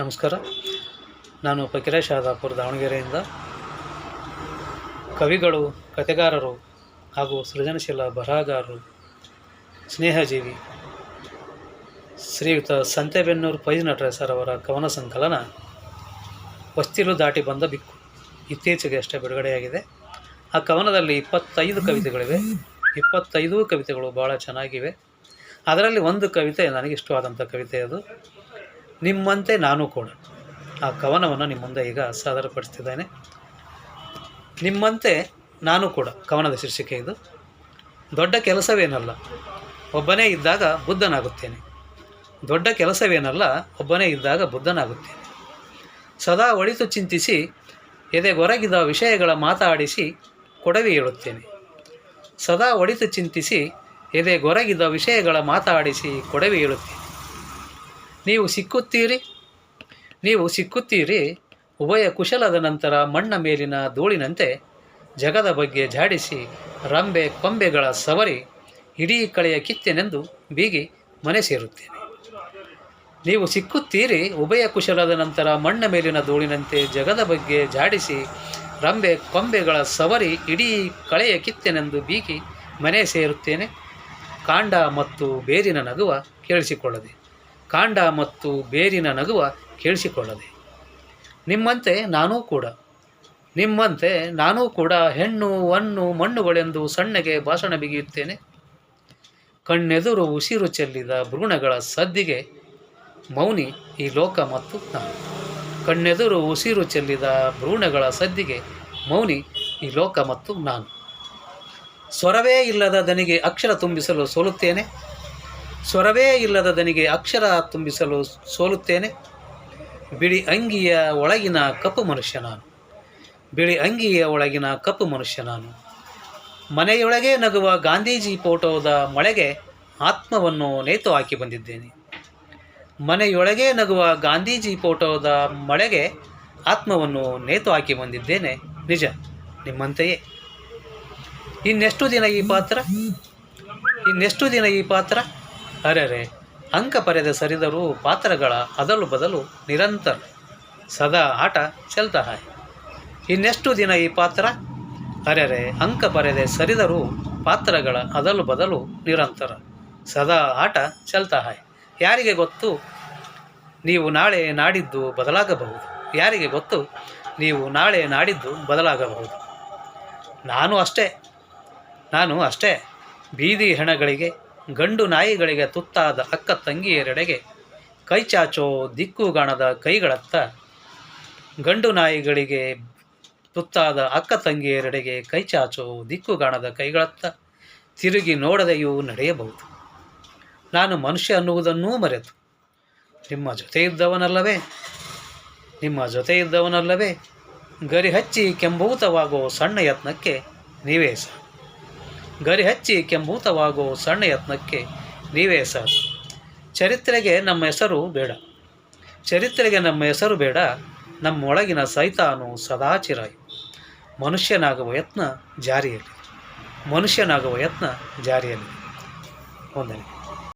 ನಮಸ್ಕಾರ. ನಾನು ಫಕೀರೇಶ್ ಶಾದಾಪುರ ದಾವಣಗೆರೆಯಿಂದ. ಕವಿಗಳು, ಕಥೆಗಾರರು ಹಾಗೂ ಸೃಜನಶೀಲ ಬರಹಗಾರರು, ಸ್ನೇಹಜೀವಿ ಶ್ರೀಯುತ ಸಂತೆಬೆನ್ನೂರು ಪೈಜ್ ನಟರೇಸರ್ ಅವರ ಕವನ ಸಂಕಲನ ವಸ್ತಿಲು ದಾಟಿ ಬಂದ ಬಿಕ್ಕು. ಇತ್ತೀಚೆಗೆ ಅಷ್ಟೇ ಬಿಡುಗಡೆಯಾಗಿದೆ. ಆ ಕವನದಲ್ಲಿ ಇಪ್ಪತ್ತೈದು ಕವಿತೆಗಳಿವೆ. ಇಪ್ಪತ್ತೈದು ಕವಿತೆಗಳು ಭಾಳ ಚೆನ್ನಾಗಿವೆ. ಅದರಲ್ಲಿ ಒಂದು ಕವಿತೆ ನನಗೆ ಇಷ್ಟವಾದಂಥ ಕವಿತೆ ಅದು. ನಿಮ್ಮಂತೆ ನಾನು ಕೂಡ ಆ ಕವನವನ್ನು ನಿಮ್ಮ ಮುಂದೆ ಈಗ ಸಾದರಪಡಿಸ್ತಿದ್ದೇನೆ. ನಿಮ್ಮಂತೆ ನಾನು ಕೂಡ ಕವನದ ಶೀರ್ಷಿಕೆ ಇದು. ದೊಡ್ಡ ಕೆಲಸವೇನಲ್ಲ, ಒಬ್ಬನೇ ಇದ್ದಾಗ ಬುದ್ಧನಾಗುತ್ತೇನೆ. ದೊಡ್ಡ ಕೆಲಸವೇನಲ್ಲ, ಒಬ್ಬನೇ ಇದ್ದಾಗ ಬುದ್ಧನಾಗುತ್ತೇನೆ. ಸದಾ ಒಳಿತು ಚಿಂತಿಸಿ ಎದೆಗೊರಗಿದ ವಿಷಯಗಳ ಮಾತಾಡಿಸಿ ಕೊಡವಿ ಹೇಳುತ್ತೇನೆ. ಸದಾ ಒಳಿತು ಚಿಂತಿಸಿ ಎದೆಗೊರಗಿದ ವಿಷಯಗಳ ಮಾತಾಡಿಸಿ ಕೊಡವಿ ಹೇಳುತ್ತೇನೆ. ನೀವು ಸಿಕ್ಕುತ್ತೀರಿ? ನೀವು ಸಿಕ್ಕುತ್ತೀರಿ? ಉಭಯ ಕುಶಲದ ನಂತರ ಮಣ್ಣ ಮೇಲಿನ ಧೂಳಿನಂತೆ ಜಗದ ಬಗ್ಗೆ ಜಾಡಿಸಿ ರಂಬೆ ಕೊಂಬೆಗಳ ಸವರಿ ಇಡೀ ಕಳೆಯ ಕಿತ್ತೆನೆಂದು ಬೀಗಿ ಮನೆ ಸೇರುತ್ತೇನೆ. ನೀವು ಸಿಕ್ಕುತ್ತೀರಿ? ಉಭಯ ಕುಶಲದ ನಂತರ ಮಣ್ಣ ಮೇಲಿನ ಧೂಳಿನಂತೆ ಜಗದ ಬಗ್ಗೆ ಜಾಡಿಸಿ ರಂಬೆ ಕೊಂಬೆಗಳ ಸವರಿ ಇಡೀ ಕಳೆಯ ಕಿತ್ತೆನೆಂದು ಬೀಗಿ ಮನೆ ಸೇರುತ್ತೇನೆ. ಕಾಂಡ ಮತ್ತು ಬೇರಿನ ನಗುವ ಕೇಳಿಸಿಕೊಳ್ಳದೆ. ಕಾಂಡ ಮತ್ತು ಬೇರಿನ ನಗುವ ಕೇಳಿಸಿಕೊಳ್ಳದೆ. ನಿಮ್ಮಂತೆ ನಾನೂ ಕೂಡ. ನಿಮ್ಮಂತೆ ನಾನೂ ಕೂಡ ಹೆಣ್ಣು, ಹಣ್ಣು, ಮಣ್ಣುಗಳೆಂದು ಸಣ್ಣಗೆ ಭಾಷಣ ಬಿಗಿಯುತ್ತೇನೆ. ಕಣ್ಣೆದುರು ಉಸಿರು ಚೆಲ್ಲಿದ ಭ್ರೂಣಗಳ ಸದ್ದಿಗೆ ಮೌನಿ ಈ ಲೋಕ ಮತ್ತು ನಾನು ಕಣ್ಣೆದುರು ಉಸಿರು ಚೆಲ್ಲಿದ ಭ್ರೂಣಗಳ ಸದ್ದಿಗೆ ಮೌನಿ ಈ ಲೋಕ ಮತ್ತು ನಾನು. ಸ್ವರವೇ ಇಲ್ಲದ ದನಿಗೆ ಅಕ್ಷರ ತುಂಬಿಸಲು ಸೋಲುತ್ತೇನೆ. ಸ್ವರವೇ ಇಲ್ಲದ ದನಿಗೆ ಅಕ್ಷರ ತುಂಬಿಸಲು ಸೋಲುತ್ತೇನೆ. ಬಿಳಿ ಅಂಗಿಯ ಒಳಗಿನ ಕಪ್ಪು ಮನುಷ್ಯ ನಾನು. ಬಿಳಿ ಅಂಗಿಯ ಒಳಗಿನ ಕಪ್ಪು ಮನುಷ್ಯ ನಾನು. ಮನೆಯೊಳಗೆ ನಗುವ ಗಾಂಧೀಜಿ ಫೋಟೋದ ಮೊಳೆಗೆ ಆತ್ಮವನ್ನು ನೇತು ಹಾಕಿ ಬಂದಿದ್ದೇನೆ. ಮನೆಯೊಳಗೆ ನಗುವ ಗಾಂಧೀಜಿ ಫೋಟೋದ ಮೊಳೆಗೆ ಆತ್ಮವನ್ನು ನೇತು ಹಾಕಿ ಬಂದಿದ್ದೇನೆ. ನಿಜ, ನಿಮ್ಮಂತೆಯೇ. ಇನ್ನೆಷ್ಟು ದಿನ ಈ ಪಾತ್ರ? ಇನ್ನೆಷ್ಟು ದಿನ ಈ ಪಾತ್ರ? ಅರೆರೆ, ಅಂಕ ಪರೆದ ಸರಿದರೂ ಪಾತ್ರಗಳ ಅದಲು ಬದಲು ನಿರಂತರ. ಸದಾ ಆಟ ಚೆಲ್ತಾ ಹಾಯ್ ಇನ್ನೆಷ್ಟು ದಿನ ಈ ಪಾತ್ರ? ಅರೆರೆ, ಅಂಕ ಪರೆದೆ ಸರಿದರೂ ಪಾತ್ರಗಳ ಅದಲು ಬದಲು ನಿರಂತರ. ಸದಾ ಆಟ ಚೆಲ್ತಾ ಹಾಯ್ ಯಾರಿಗೆ ಗೊತ್ತು? ನೀವು ನಾಳೆ ನಾಡಿದ್ದು ಬದಲಾಗಬಹುದು. ಯಾರಿಗೆ ಗೊತ್ತು? ನೀವು ನಾಳೆ ನಾಡಿದ್ದು ಬದಲಾಗಬಹುದು. ನಾನು ಅಷ್ಟೇ. ನಾನು ಅಷ್ಟೇ. ಬೀದಿ ಹೆಣಗಳಿಗೆ ಗಂಡು ನಾಯಿಗಳಿಗೆ ತುತ್ತಾದ ಅಕ್ಕ ತಂಗಿಯರೆಡೆಗೆ ಕೈ ಚಾಚೋ ದಿಕ್ಕುಗಾಣದ ಕೈಗಳತ್ತ ಗಂಡು ನಾಯಿಗಳಿಗೆ ತುತ್ತಾದ ಅಕ್ಕ ತಂಗಿಯರೆಡೆಗೆ ಕೈ ಚಾಚೋ ದಿಕ್ಕುಗಾಣದ ಕೈಗಳತ್ತ ತಿರುಗಿ ನೋಡದೆಯೂ ನಡೆಯಬಹುದು. ನಾನು ಮನುಷ್ಯ ಅನ್ನುವುದನ್ನೂ ಮರೆತು. ನಿಮ್ಮ ಜೊತೆ ಇದ್ದವನಲ್ಲವೇ? ನಿಮ್ಮ ಜೊತೆ ಇದ್ದವನಲ್ಲವೇ? ಗರಿ ಹಚ್ಚಿ ಸಣ್ಣ ಯತ್ನಕ್ಕೆ ನೀವೇ ಗರಿ ಹಚ್ಚಿ ಕೆಂಭೂತವಾಗೋ ಸಣ್ಣ ಯತ್ನಕ್ಕೆ ನೀವೇ ಸರ್ ಚರಿತ್ರೆಗೆ ನಮ್ಮ ಹೆಸರು ಬೇಡ. ಚರಿತ್ರೆಗೆ ನಮ್ಮ ಹೆಸರು ಬೇಡ. ನಮ್ಮೊಳಗಿನ ಸೈತಾನು ಸದಾ ಚಿರಾಯು. ಮನುಷ್ಯನಾಗುವ ಯತ್ನ ಜಾರಿಯಲ್ಲಿ. ಮನುಷ್ಯನಾಗುವ ಯತ್ನ ಜಾರಿಯಲ್ಲಿ. ವಂದನೆ